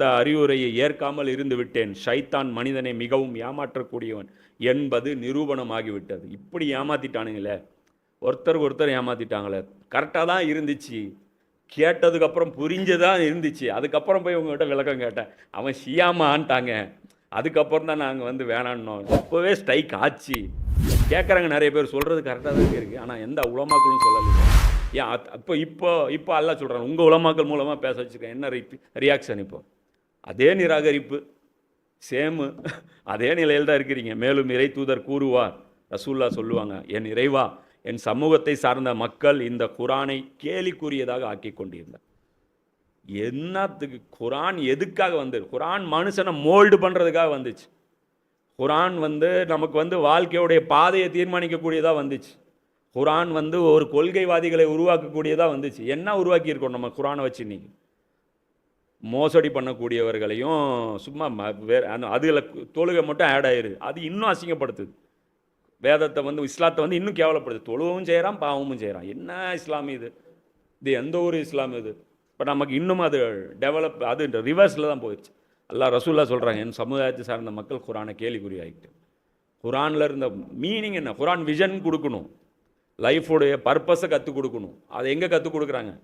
அந்த அறிவுரையை ஏற்காமல் இருந்து விட்டேன் ஷைத்தான் மனிதனை மிகவும் ஏமாற்றக்கூடியவன் என்பது நிரூபணமாகிவிட்டது. இப்படி ஏமாத்திட்டானுங்களே. ஒருத்தருக்கு ஒருத்தர் ஏமாத்திட்டாங்களே. கரெக்டாக தான் இருந்துச்சு. கேட்டதுக்கப்புறம் புரிஞ்சதான் இருந்துச்சு. அதுக்கப்புறம் போய் உங்ககிட்ட விளக்கம் கேட்டேன். அவன் ஷியாமான்ட்டாங்க. அதுக்கப்புறம் தான் நாங்கள் வந்து வேணான்னோம். இப்போவே ஸ்ட்ரைக் ஆச்சு. கேட்குறாங்க நிறைய பேர் சொல்கிறது கரெக்டாக தான் இருக்குது ஆனால் எந்த உலமாக்களும் சொல்லலை. ஏன் அத்- அப்போ இப்போ இப்போ எல்லாம் சொல்கிறாங்க உங்கள் உலமாக்கள் மூலமாக பேச வச்சுருக்கேன் என்ன ரி ரியாக்ஷன் இப்போ? அதே நிராகரிப்பு. சேமு அதே நிலையில் தான் இருக்கிறீங்க. மேலும் இறை தூதர் கூறுவார் ரசூல்லா சொல்லுவாங்க என் இறைவா என் சமூகத்தை சார்ந்த மக்கள் இந்த குரானை கேலிக்குரியதாக ஆக்கி கொண்டிருந்தார் என்னத்துக்கு குரான் எதுக்காக வந்து குரான் மனுஷனை மோல்டு பண்ணுறதுக்காக வந்துச்சு. குரான் வந்து நமக்கு வந்து வாழ்க்கையுடைய பாதையை தீர்மானிக்கக்கூடியதாக வந்துச்சு. குரான் வந்து ஒரு கொள்கைவாதிகளை உருவாக்கக்கூடியதாக வந்துச்சு. என்ன உருவாக்கியிருக்கோம் நம்ம குரானை வச்சு இன்னைக்கு? மோசடி பண்ணக்கூடியவர்களையும் சும்மா ம- வேறு அந்த அதில் தொழுகை மட்டும் ஆட் ஆயிடுது அது இன்னும் அசிங்கப்படுத்துது. வேதத்தை வந்து இஸ்லாத்தை வந்து இன்னும் கேவலப்படுது தொழுவும் செய்கிறான் பாவமும் செய்கிறான் என்ன இஸ்லாம் இது? இது எந்த ஒரு இஸ்லாம் இது? இப்போ நமக்கு இன்னும் அது டெவலப் அது ரிவர்ஸில் தான் போயிடுச்சு அல்லாஹ் ரசூல்லா சொல்கிறாங்க என் சமுதாயத்தை சார்ந்த மக்கள் குரானை கேள்விக்குறி ஆகிட்டு குரானில் இருந்த மீனிங் என்ன? குரான் விஷன் கொடுக்கணும். லைஃபோடைய பர்பஸை கற்றுக் கொடுக்கணும். அதை எங்கே கற்றுக் கொடுக்குறாங்க?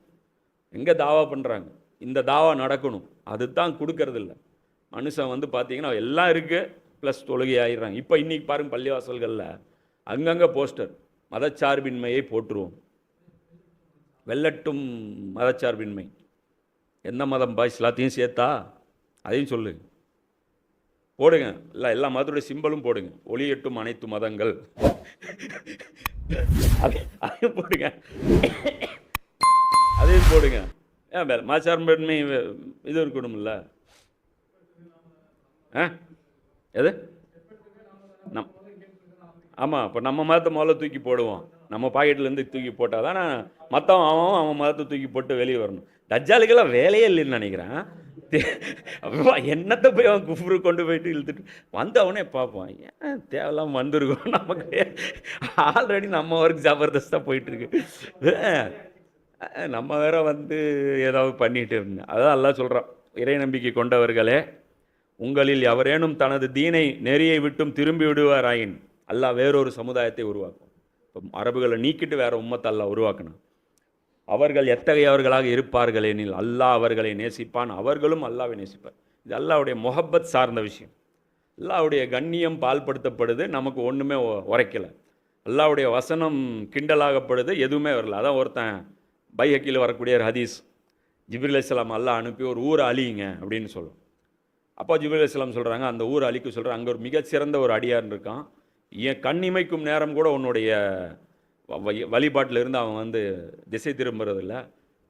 எங்கே தாவா பண்ணுறாங்க இந்த தாவா நடக்கணும். அதுதான் கொடுக்கறது மனுஷன் வந்து பார்த்தீங்கன்னா எல்லாம் இருக்குது ப்ளஸ் தொழுகை ஆயிடுறாங்க. இப்போ இன்றைக்கி பாருங்கள் பள்ளிவாசல்களில் அங்கங்கே போஸ்டர் மதச்சார்பின்மையை போற்றுவோம். வெள்ளட்டும் மதச்சார்பின்மை. எந்த மதம் பாய்ஸ் எல்லாத்தையும் சேர்த்தா? அதையும் சொல்லு. போடுங்க. இல்லை எல்லா மதத்துடைய சிம்பலும் போடுங்க. ஒளியட்டும் அனைத்து மதங்கள். அதையும் போடுங்க. அதையும் போடுங்க. ஏன் வேறு மாச்சாரம் பெண்மை இது இருக்கணும்ல? ஆ? எது? நம் ஆமாம் இப்போ நம்ம மதத்தை முதல்ல தூக்கி போடுவோம். நம்ம பாக்கெட்லேருந்து தூக்கி போட்டால் தானே மற்றவன் அவன் அவன் மதத்தை தூக்கி போட்டு வெளியே வரணும். தஜ்ஜாலுக்கெல்லாம் வேலையே இல்லைன்னு நினைக்கிறேன். என்னத்தை போய் அவன் குஃபுரு கொண்டு போயிட்டு இழுத்துட்டு வந்தவனே பார்ப்பான் ஏன் தேவையில்லாம வந்திருக்கோம் நமக்கு? ஆல்ரெடி நம்ம ஒர்க் ஜபர்தஸ்தாக போயிட்டுருக்கு நம்ம வேற வந்து ஏதாவது பண்ணிட்டு இருந்தேன் அதான் எல்லாம் சொல்கிறான் இறை நம்பிக்கை கொண்டவர்களே உங்களில் எவரேனும் தனது தீனை நெறியை விட்டும் திரும்பி விடுவாராயின் அல்லாஹ் வேறொரு சமுதாயத்தை உருவாக்கும் இப்போ அரபுகளை நீக்கிட்டு வேற உம்மத்தை அல்லாஹ் உருவாக்கணும். அவர்கள் எத்தகையவர்களாக இருப்பார்கள் எனில் அல்லாஹ் அவர்களை நேசிப்பான் அவர்களும் அல்லாவை நேசிப்பார். இது அல்லாவுடைய முஹப்பத் சார்ந்த விஷயம். அல்லாவுடைய கண்ணியம் பால்படுத்தப்படுது நமக்கு ஒன்றுமே உரைக்கலை. அல்லாவுடைய வசனம் கிண்டலாகப்படுது எதுவுமே வரல. அதான் ஒருத்தன் பைஹக்கியில் வரக்கூடிய ஒரு ஹதீஸ். ஜிப்ரில் இஸ்லாம் அல்லாஹ் அனுப்பி ஒரு ஊரை அழியுங்க அப்படின்னு சொல்லும். அப்போ ஜிப்ரில் இஸ்லாம் சொல்கிறாங்க அந்த ஊரை அழிக்க சொல்கிறாங்க அங்கே ஒரு மிகச்சிறந்த ஒரு அடியார் இருக்கான். என் கண்ணிமைக்கும் நேரம் கூட உன்னுடைய வழிபாட்டில் இருந்து அவன் வந்து திசை திரும்புறதில்ல.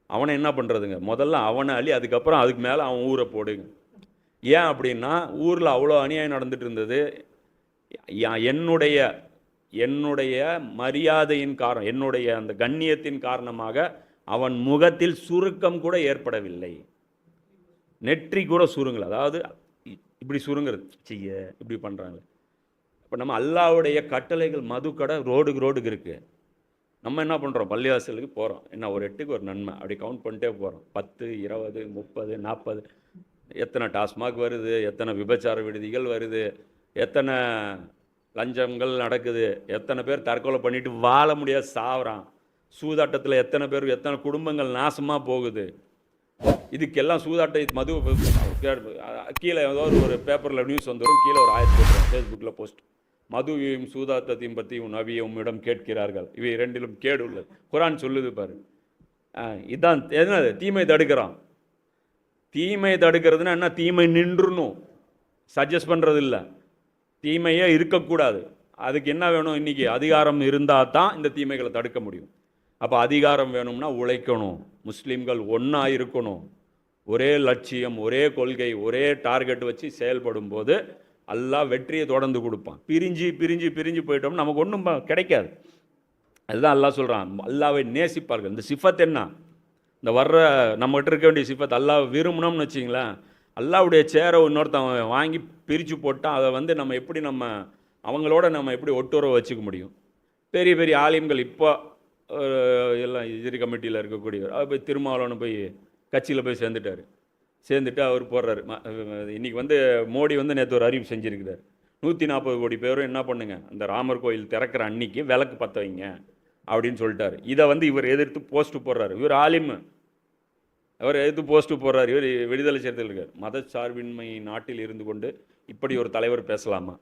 அவனை என்ன பண்ணுறதுங்க முதல்ல அவனை அழி அதுக்கப்புறம் அதுக்கு மேலே அவன் ஊரை போடுங்க. ஏன் அப்படின்னா ஊரில் அவ்வளோ அநியாயம் நடந்துட்டு இருந்தது. என்னுடைய என்னுடைய மரியாதையின் காரணம் என்னுடைய அந்த கண்ணியத்தின் காரணமாக அவன் முகத்தில் சுருக்கம் கூட ஏற்படவில்லை. நெற்றி கூட சுருங்கல. அதாவது இ- இப்படி சுருங்கிறது. செய்ய இப்படி பண்ணுறாங்க இப்போ நம்ம அல்லாவுடைய கட்டளைகள் மதுக்கடை ரோடுக்கு ரோடுக்கு இருக்குது நம்ம என்ன பண்ணுறோம் பள்ளிவாசலுக்கு போகிறோம் என்ன ஒரு எட்டுக்கு ஒரு நன்மை. அப்படி கவுண்ட் பண்ணிட்டே போகிறோம் பத்து இருபது முப்பது நாற்பது எத்தனை டாஸ்மாக் வருது? எத்தனை விபச்சார விடுதிகள் வருது? எத்தனை லஞ்சங்கள் நடக்குது? எத்தனை பேர் தற்கொலை பண்ணிட்டு வாழ முடியாது. சாவறான். சூதாட்டத்தில் எத்தனை பேர் எத்தனை குடும்பங்கள் நாசமாக போகுது. இதுக்கெல்லாம் சூதாட்ட மது கீழே ஏதோ ஒரு- பேப்பரில் நியூஸ் வந்துடும் கீழே ஒரு ஆயிரத்தி ஃபேஸ்புக்கில் போஸ்ட் மதுவையும் சூதாட்டத்தையும் பற்றி உன் நபியை உம்மிடம் கேட்கிறார்கள். இவை இரண்டிலும் கேடு உள்ளது. குரான் சொல்லுது பாரு. ஆ, இதான் என்னது? தீமை தடுக்கிறான். தீமை தடுக்கிறதுனா என்ன? தீமை நின்றுணும். சஜஸ்ட் பண்ணுறது இல்லை தீமையே இருக்கக்கூடாது. அதுக்கு என்ன வேணும் இன்னைக்கு? அதிகாரம் இருந்தால் தான் இந்த தீமைகளை தடுக்க முடியும். அப்போ அதிகாரம் வேணும்னா உழைக்கணும். முஸ்லீம்கள் ஒன்றா இருக்கணும். ஒரே லட்சியம் ஒரே கொள்கை ஒரே டார்கெட் வச்சு செயல்படும் போது அல்லாஹ் வெற்றியை தொடர்ந்து கொடுப்பான். பிரிஞ்சு பிரிஞ்சு பிரிஞ்சு போயிட்டோம்னா நமக்கு ஒன்றும் கிடைக்காது. அதுதான் அல்லாஹ் சொல்கிறான் அல்லாவை நேசிப்பார்கள். இந்த சிஃபத் என்ன? இந்த வர்ற நம்மகிட்ட இருக்க வேண்டிய சிஃபத். அல்லா விரும்பணும்னு வச்சிங்களேன் அல்லாவுடைய சேரை இன்னொருத்தன் வாங்கி பிரித்து போட்டால் அதை வந்து நம்ம எப்படி நம்ம அவங்களோட நம்ம எப்படி ஒட்டுறவு வச்சுக்க முடியும்? பெரிய பெரிய ஆலயங்கள் இப்போ எல்லாம் எதிரி கமிட்டியில் இருக்கக்கூடியவர். அவர் போய் திருமாவளவன் போய் கட்சியில் போய் சேர்ந்துட்டார். சேர்ந்துட்டு அவர் போடுறாரு. ம- இன்னைக்கு வந்து மோடி வந்து நேற்று ஒரு அறிவு செஞ்சுருக்கிறார். நூற்றி நாற்பது கோடி பேரும் என்ன பண்ணுங்க? அந்த ராமர் கோயில் திறக்கிற அன்னைக்கு விளக்கு பற்ற வைங்க அப்படின்னு சொல்லிட்டாரு. இதை வந்து இவர் எதிர்த்து போஸ்ட்டு போடுறாரு. இவர் ஆலிம். அவர் எதிர்த்து போஸ்ட்டு போடுறாரு. இவர் விடுதலை சிறுத்தைகள் இருக்கார். மத சார்பின்மை நாட்டில் இருந்து கொண்டு இப்படி ஒரு தலைவர் பேசலாமா?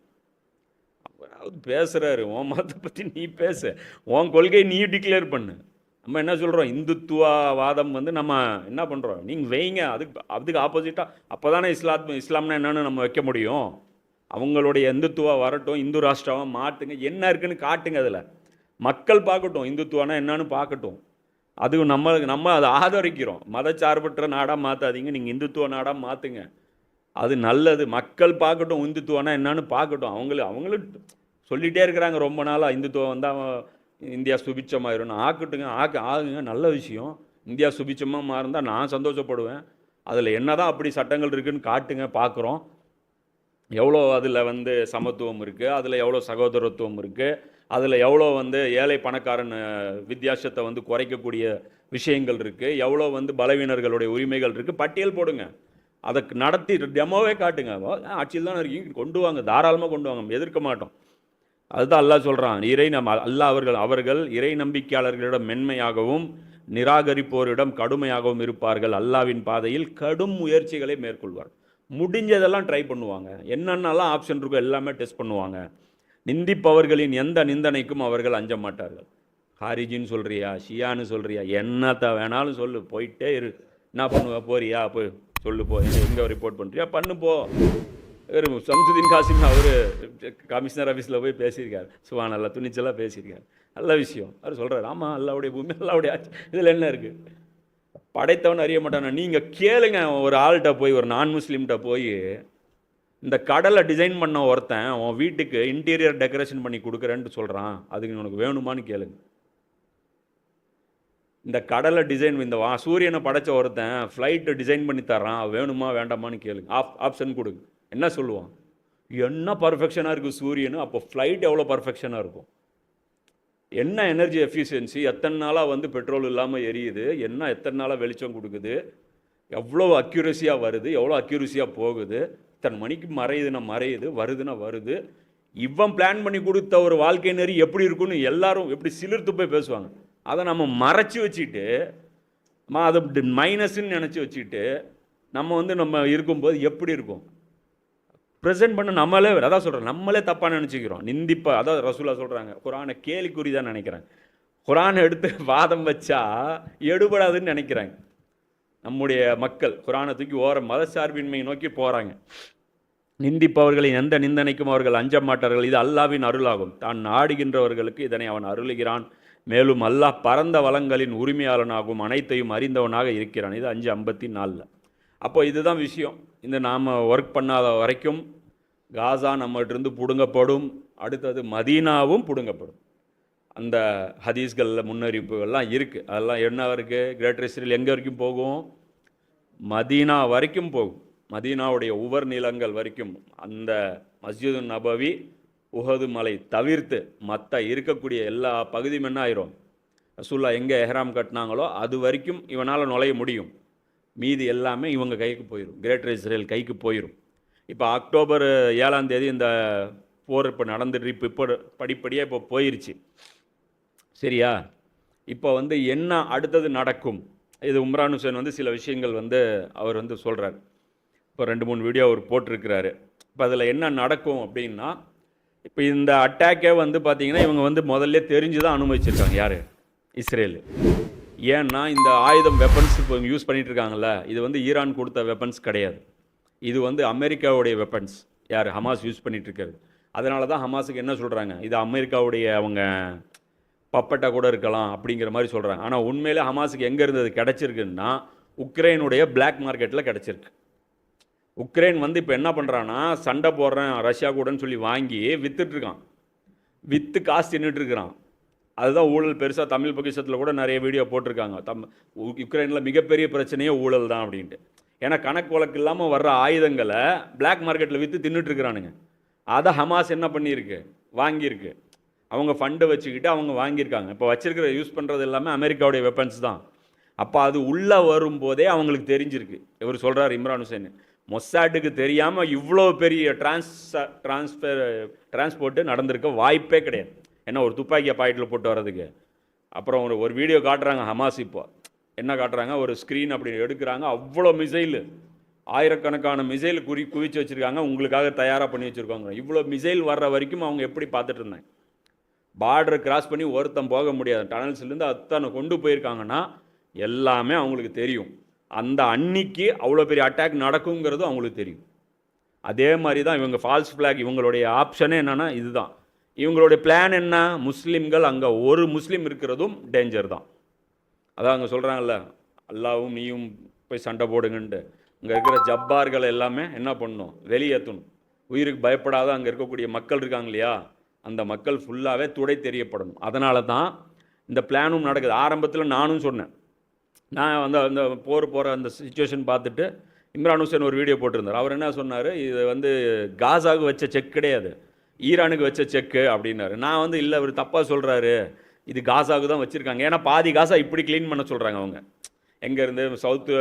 அவர் பேசுகிறாரு உன் மதத்தை பற்றி நீ பேசு உன் கொள்கை நீ டிக்ளேர் பண்ணு. நம்ம என்ன சொல்கிறோம் இந்துத்துவ வாதம் வந்து நம்ம என்ன பண்ணுறோம் நீங்கள் வைங்க அதுக்கு அதுக்கு ஆப்போசிட்டாக அப்போ தானே இஸ்லாத் இஸ்லாம்னா என்னென்னு நம்ம வைக்க முடியும். அவங்களுடைய இந்துத்துவா வரட்டும் இந்து ராஷ்டிரமாக மாட்டுங்க என்ன இருக்குன்னு காட்டுங்க அதில். மக்கள் பார்க்கட்டும் இந்துத்துவானா என்னன்னு பார்க்கட்டும். அது நம்ம நம்ம அதை ஆதரிக்கிறோம். மதச்சார்பற்ற நாடாக மாற்றாதீங்க நீங்கள் இந்துத்துவ நாடாக மாற்றுங்க அது நல்லது. மக்கள் பார்க்கட்டும் இந்துத்துவம்னா என்னன்னு பார்க்கட்டும். அவங்களு அவங்களும் சொல்லிகிட்டே இருக்கிறாங்க ரொம்ப நாளாக இந்துத்துவம் வந்தால் இந்தியா சுபிச்சமாயிரும் ஆக்கட்டுங்க ஆக்க ஆகுங்க. நல்ல விஷயம். இந்தியா சுபிச்சமாக மாறிந்தால் நான் சந்தோஷப்படுவேன். அதில் என்னதான் அப்படி சட்டங்கள் இருக்குதுன்னு காட்டுங்க பார்க்குறோம் எவ்வளோ அதில் வந்து சமத்துவம் இருக்குது அதில் எவ்வளோ சகோதரத்துவம் இருக்குது அதில் எவ்வளோ வந்து ஏழை பணக்காரன் வித்தியாசத்தை வந்து குறைக்கக்கூடிய விஷயங்கள் இருக்குது எவ்வளோ வந்து பலவீனர்களுடைய உரிமைகள் இருக்குது பட்டியல் போடுங்க. அதை நடத்தி டெமோவே காட்டுங்க. ஆட்சியில் தானே இருக்கீங்க. கொண்டு வாங்க. தாராளமாக கொண்டு வாங்க. எதிர்க்க மாட்டோம். அதுதான் அல்லாஹ் சொல்கிறான் இறை நம் அல்லாஹ் அவர்கள் அவர்கள் இறை நம்பிக்கையாளர்களிடம் மென்மையாகவும் நிராகரிப்போரிடம் கடுமையாகவும் இருப்பார்கள். அல்லாவின் பாதையில் கடும் முயற்சிகளை மேற்கொள்வார். முடிஞ்சதெல்லாம் ட்ரை பண்ணுவாங்க. என்னென்னலாம் ஆப்ஷன் இருக்கோ எல்லாமே டெஸ்ட் பண்ணுவாங்க. நிந்திப்பவர்களின் எந்த நிந்தனைக்கும் அவர்கள் அஞ்ச மாட்டார்கள். ஹாரிஜின்னு சொல்கிறியா ஷியான்னு சொல்கிறியா என்னத்த வேணாலும் சொல்லு. போயிட்டே இரு. என்ன பண்ணுவ? போறியா? போய் சொல்லு போ எங்கே ரிப்போர்ட் பண்ணுறியா பண்ணு போ. இவர் சம்சுதீன் காசிம் அவர் கமிஷனர் ஆஃபீஸில் போய் பேசியிருக்கார். சுவா நல்லா துணிச்சலாக பேசியிருக்கார். நல்ல விஷயம். அவர் சொல்கிறார் ஆமாம் அல்லாவுடைய பூமி அல்லாவுடைய ஆட்சி. இதில் என்ன இருக்குது படைத்தவன் அறிய மாட்டானா? நீங்கள் கேளுங்க ஒரு ஆள்கிட்ட போய் ஒரு நான் முஸ்லீம்கிட்ட போய் இந்த கடலை டிசைன் பண்ண ஒருத்தன் உன் வீட்டுக்கு இன்டீரியர் டெக்கரேஷன் பண்ணி கொடுக்குறேன்ட்டு சொல்கிறான் அதுக்கு உனக்கு வேணுமான்னு கேளுங்க. இந்த கடலை டிசைன் இந்த வா சூரியனை படைச்ச ஒருத்தன் ஃப்ளைட்டு டிசைன் பண்ணி தர்றான். வேணுமா வேண்டாமான்னு கேளுங்க. ஆப் ஆப்ஷன் கொடுங்க. என்ன சொல்லுவான்? என்ன பர்ஃபெக்ஷனாக இருக்குது சூரியனு? அப்போ ஃப்ளைட் எவ்வளோ பர்ஃபெக்ஷனாக இருக்கும்? என்ன எனர்ஜி எஃபிஷியன்சி எத்தனை நாளாக வந்து பெட்ரோல் இல்லாமல் எரியுது? என்ன எத்தனை நாளாக வெளிச்சம் கொடுக்குது? எவ்வளோ அக்யூரஸியாக வருது? எவ்வளோ அக்யூரஸியாக போகுது? இத்தனை மணிக்கு மறையுதுன்னா மறையுது வருதுன்னா வருது. இவன் பிளான் பண்ணி கொடுத்த ஒரு வாழ்க்கை நெறி எப்படி இருக்குன்னு எல்லாரும் எப்படி சிலிர்த்து போய் பேசுவாங்க. அதை நம்ம மறைச்சி வச்சுட்டு மா அதை மைனஸ்ன்னு நினச்சி வச்சுட்டு நம்ம வந்து நம்ம இருக்கும்போது எப்படி இருக்கும்? ப்ரெசென்ட் பண்ண நம்மளே அதான் சொல்கிறோம் நம்மளே தப்பாக நினச்சிக்கிறோம். நிந்திப்பா அதான் ரசூலா சொல்கிறாங்க குரானை கேலிக்குறி தான் நினைக்கிறேன். குரானை எடுத்து வாதம் வச்சா எடுபடாதுன்னு நினைக்கிறாங்க நம்முடைய மக்கள் குரானை தூக்கி ஓர மதசார்பின்மையை நோக்கி போகிறாங்க நிந்திப்பவர்களை எந்த நிந்தனைக்கும் அவர்கள் அஞ்ச மாட்டார்கள். இது அல்லாவின் அருளாகும். தான் நாடுகின்றவர்களுக்கு இதனை அவன் அருளுகிறான். மேலும் அல்லாஹ் பரந்த வளங்களின் உரிமையாளனாகும் அனைத்தையும் அறிந்தவனாக இருக்கிறான். இது அஞ்சு ஐம்பத்தி நாலில் அப்போ இதுதான் விஷயம். இந்த நாம் ஒர்க் பண்ணாத வரைக்கும் காசா நம்மகிட்டருந்து பிடுங்கப்படும். அடுத்தது மதீனாவும் பிடுங்கப்படும். அந்த ஹதீஸ்களில் முன்னறிவிப்புகள்லாம் இருக்குது அதெல்லாம் என்ன இருக்குது கிரேட்டர் இஸ்ரேல் எங்கே வரைக்கும் போகும்? மதீனா வரைக்கும் போகும். மதீனாவுடைய உவர் நிலங்கள் வரைக்கும். அந்த மஸ்ஜிது நபவி உஹது மலை தவிர்த்து மற்ற இருக்கக்கூடிய எல்லா பகுதியும் என்ன ஆயிரும்? ரசூல்லா எங்கே எஹ்ராம் கட்டினாங்களோ அது வரைக்கும் இவனால் நுழைய முடியும். மீதி எல்லாமே இவங்க கைக்கு போயிடும் கிரேட்டர் இஸ்ரேல் கைக்கு போயிடும் இப்போ அக்டோபர் ஏழாம் தேதி இந்த போர் இப்போ நடந்துட்டு இப்போ இப்போ படிப்படியாக இப்போ போயிருச்சு. சரியா? இப்போ வந்து என்ன அடுத்தது நடக்கும்? இது உம்ரான் ஹுசேன் வந்து சில விஷயங்கள் வந்து அவர் வந்து சொல்கிறார் இப்போ ரெண்டு மூணு வீடியோ அவர் போட்டிருக்கிறாரு. இப்போ அதில் என்ன நடக்கும் அப்படின்னா இப்போ இந்த அட்டாக்கே வந்து பார்த்தீங்கன்னா இவங்க வந்து முதல்ல தெரிஞ்சு தான் அனுமதிச்சிருக்காங்க. யார்? இஸ்ரேல். ஏன்னா இந்த ஆயுதம் வெப்பன்ஸ் இப்போ யூஸ் பண்ணிட்டு இருக்காங்கல்ல இது வந்து ஈரான் கொடுத்த வெப்பன்ஸ் கிடையாது. இது வந்து அமெரிக்காவுடைய வெப்பன்ஸ் யார்? ஹமாஸ் யூஸ் பண்ணிட்டு இருக்கிறது அதனால தான் ஹமாஸுக்கு என்ன சொல்கிறாங்க இது அமெரிக்காவுடைய அவங்க பப்பட்டா கூட இருக்கலாம் அப்படிங்கிற மாதிரி சொல்கிறாங்க ஆனால் உண்மையிலே ஹமாஸுக்கு எங்கே இருந்தது கிடச்சிருக்குன்னா உக்ரைனுடைய பிளாக் மார்க்கெட்டில் கிடச்சிருக்கு. உக்ரைன் வந்து இப்போ என்ன பண்ணுறான்னா சண்டை போடுறேன் ரஷ்யா கூடன்னு சொல்லி வாங்கி விற்றுட்ருக்கான் விற்று காசு தின்னுட்டுருக்கிறான். அதுதான் ஊழல் பெருசாக தமிழ் பொக்கிஷத்தில் கூட நிறைய வீடியோ போட்டிருக்காங்க. தம் உக்ரைனில் யுக்ரைனில் மிகப்பெரிய பிரச்சனையே ஊழல் தான் அப்படின்ட்டு. ஏன்னா கணக்கு வழக்கு இல்லாமல் வர்ற ஆயுதங்களை பிளாக் மார்க்கெட்டில் விற்று தின்னுட்டுருக்குறானுங்க. அதை ஹமாஸ் என்ன பண்ணியிருக்கு? வாங்கியிருக்கு. அவங்க ஃபண்டை வச்சுக்கிட்டு அவங்க வாங்கியிருக்காங்க. இப்போ வச்சிருக்கிற யூஸ் பண்ணுறது எல்லாமே அமெரிக்காவுடைய வெப்பன்ஸ் தான். அப்போ அது உள்ளே வரும்போதே அவங்களுக்கு தெரிஞ்சிருக்கு. இவர் சொல்கிறார் இம்ரான் ஹுசேன். மொசாட்டுக்கு தெரியாமல் இவ்வளோ பெரிய டிரான்ஸ் டிரான்ஸ்ஃபர் டிரான்ஸ்போர்ட்டு நடந்திருக்க வாய்ப்பே கிடையாது. என்ன ஒரு துப்பாக்கியை பாக்கெட்டில் போட்டு வர்றதுக்கு. அப்புறம் ஒரு ஒரு வீடியோ காட்டுறாங்க ஹமாஸ் இப்போ. என்ன காட்டுறாங்க? ஒரு ஸ்க்ரீன் அப்படி எடுக்கிறாங்க. அவ்வளோ மிசைல் ஆயிரக்கணக்கான மிசைல் குறி குவிச்சு வச்சுருக்காங்க. உங்களுக்காக தயாராக பண்ணி வச்சுருக்காங்க. இவ்வளோ மிசைல் வர்ற வரைக்கும் அவங்க எப்படி பார்த்துட்டு இருந்தாங்க? பார்டரை கிராஸ் பண்ணி ஒருத்தன் போக முடியாது. டனல்ஸ்லேருந்து அத்தனை கொண்டு போயிருக்காங்கன்னா எல்லாமே அவங்களுக்கு தெரியும். அந்த அன்னிக்கு அவ்வளோ பெரிய அட்டாக் நடக்குங்கிறது அவங்களுக்கு தெரியும். அதே மாதிரி தான் இவங்க ஃபால்ஸ் ஃப்ளாக் இவங்களுடைய ஆப்ஷனே என்னென்னா இதுதான். இவங்களுடைய பிளான் என்ன? முஸ்லீம்கள் அங்கே ஒரு முஸ்லீம் இருக்கிறதும் டேஞ்சர் தான். அதான் அங்கே சொல்கிறாங்கல்ல அல்லாவும் நீயும் போய் சண்டை போடுங்கன்ட்டு. இங்கே இருக்கிற ஜப்பார்கள் எல்லாமே என்ன பண்ணணும் வெளியேற்றணும் உயிருக்கு பயப்படாத அங்கே இருக்கக்கூடிய மக்கள் இருக்காங்க இல்லையா? அந்த மக்கள் ஃபுல்லாகவே துடை தெரியப்படணும். அதனால தான் இந்த பிளானும் நடக்குது. ஆரம்பத்தில் நானும் சொன்னேன் நான் வந்து அந்த போர் போகிற அந்த சுச்சுவேஷன் பார்த்துட்டு இம்ரான் ஹுசேன் ஒரு வீடியோ போட்டிருந்தார். அவர் என்ன சொன்னார்? இது வந்து காசாவுக்கு வச்ச செக் கிடையாது. ஈரானுக்கு வச்ச செக்கு அப்படின்னாரு. நான் வந்து இல்லை அவர் தப்பாக சொல்கிறாரு இது காசாவுக்கு தான் வச்சுருக்காங்க. ஏன்னா பாதி காசா இப்படி க்ளீன் பண்ண சொல்கிறாங்க அவங்க. எங்கேருந்து சவுத்து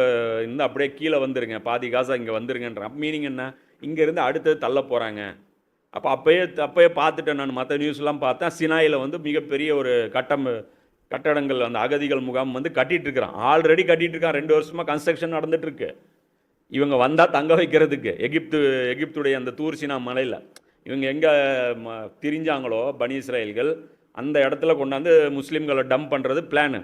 இருந்து அப்படியே கீழே வந்துருங்க. பாதி காசா இங்கே வந்துருங்கன்ற மீனிங் என்ன? இங்கேருந்து அடுத்தது தள்ள போகிறாங்க அப்போ அப்போயே அப்போயே பார்த்துட்டேன் நான். மற்ற நியூஸ்லாம் பார்த்தேன். சினாயில் வந்து மிகப்பெரிய ஒரு கட்டம் கட்டடங்கள் அந்த அகதிகள் முகாம் வந்து கட்டிட்டு இருக்கிறான் ஆல்ரெடி கட்டிகிட்டு இருக்கான் ரெண்டு வருஷமாக கன்ஸ்ட்ரக்ஷன் நடந்துகிட்ருக்கு இவங்க வந்தால் தங்க வைக்கிறதுக்கு. எகிப்து எகிப்துடைய அந்த தூர்சினா மலையில். இவங்க எங்கே திரிஞ்சாங்களோ பனி இஸ்ரேல்கள் அந்த இடத்துல கொண்டாந்து முஸ்லீம்களை டம்ப் பண்ணுறது பிளானு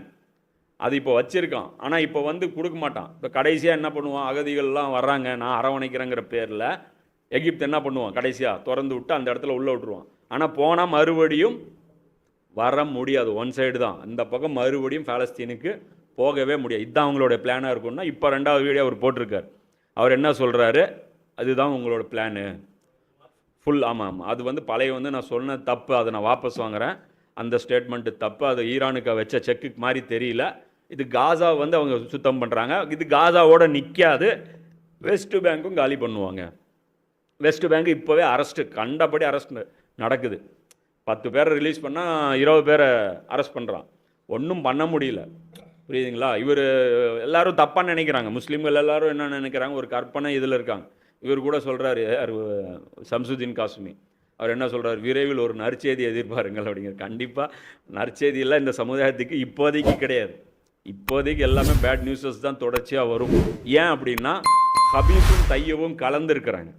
அது இப்போ வச்சுருக்கான். ஆனால் இப்போ வந்து கொடுக்க மாட்டான். இப்போ கடைசியாக என்ன பண்ணுவான்? அகதிகள்லாம் வர்றாங்க. நான் அரவணைக்கிறேங்கிற பேரில் எகிப்து என்ன பண்ணுவான்? கடைசியாக திறந்து விட்டு அந்த இடத்துல உள்ளே விட்டுருவான். ஆனால் போனால் மறுபடியும் வர முடியாது. ஒன் சைடு தான். இந்த பக்கம் மறுபடியும் பாலஸ்தீனுக்கு போகவே முடியாது. இதுதான் அவங்களோட பிளானாக இருக்கும்னா இப்போ ரெண்டாவது வீடியோ அவர் போட்டிருக்கார். அவர் என்ன சொல்கிறாரு அதுதான் உங்களோட பிளானு ஃபுல் ஆமாம் ஆமாம் அது வந்து பழைய வந்து நான் சொன்ன தப்பு. அதை நான் வாபஸ் வாங்குறேன். அந்த ஸ்டேட்மெண்ட்டு தப்பு. அது ஈரானுக்கு வச்ச செக்கு மாதிரி தெரியல. இது காசா வந்து அவங்க சுத்தம் பண்ணுறாங்க இது காசாவோட நிற்காது வெஸ்ட் பேங்க்கும் காலி பண்ணுவாங்க. வெஸ்ட் பேங்க் இப்போவே அரெஸ்ட்டு கண்டபடி அரெஸ்ட் நடக்குது. பத்து பேரை ரிலீஸ் பண்ணால் இருபது பேரை அரெஸ்ட் பண்ணுறான் ஒன்றும் பண்ண முடியல. புரியுதுங்களா? இவர் எல்லாரும் தப்பாக நினைக்கிறாங்க. முஸ்லீம்கள் எல்லாரும் என்ன நினைக்கிறாங்க? ஒரு கற்பனை இதில் இருக்காங்க. இவர் கூட சொல்கிறாரு சம்சுதீன் காசுமி. அவர் என்ன சொல்கிறார் விரைவில் ஒரு நற்செய்தி எதிர்பாருங்கள் அப்படிங்கிற. கண்டிப்பாக நற்செய்தியெல்லாம் இந்த சமுதாயத்துக்கு இப்போதைக்கு கிடையாது. இப்போதைக்கு எல்லாமே பேட் நியூஸஸ் தான் தொடர்ச்சியாக வரும். ஏன் அப்படின்னா ஹபீஸும் தையவும் கலந்துருக்கிறாங்க.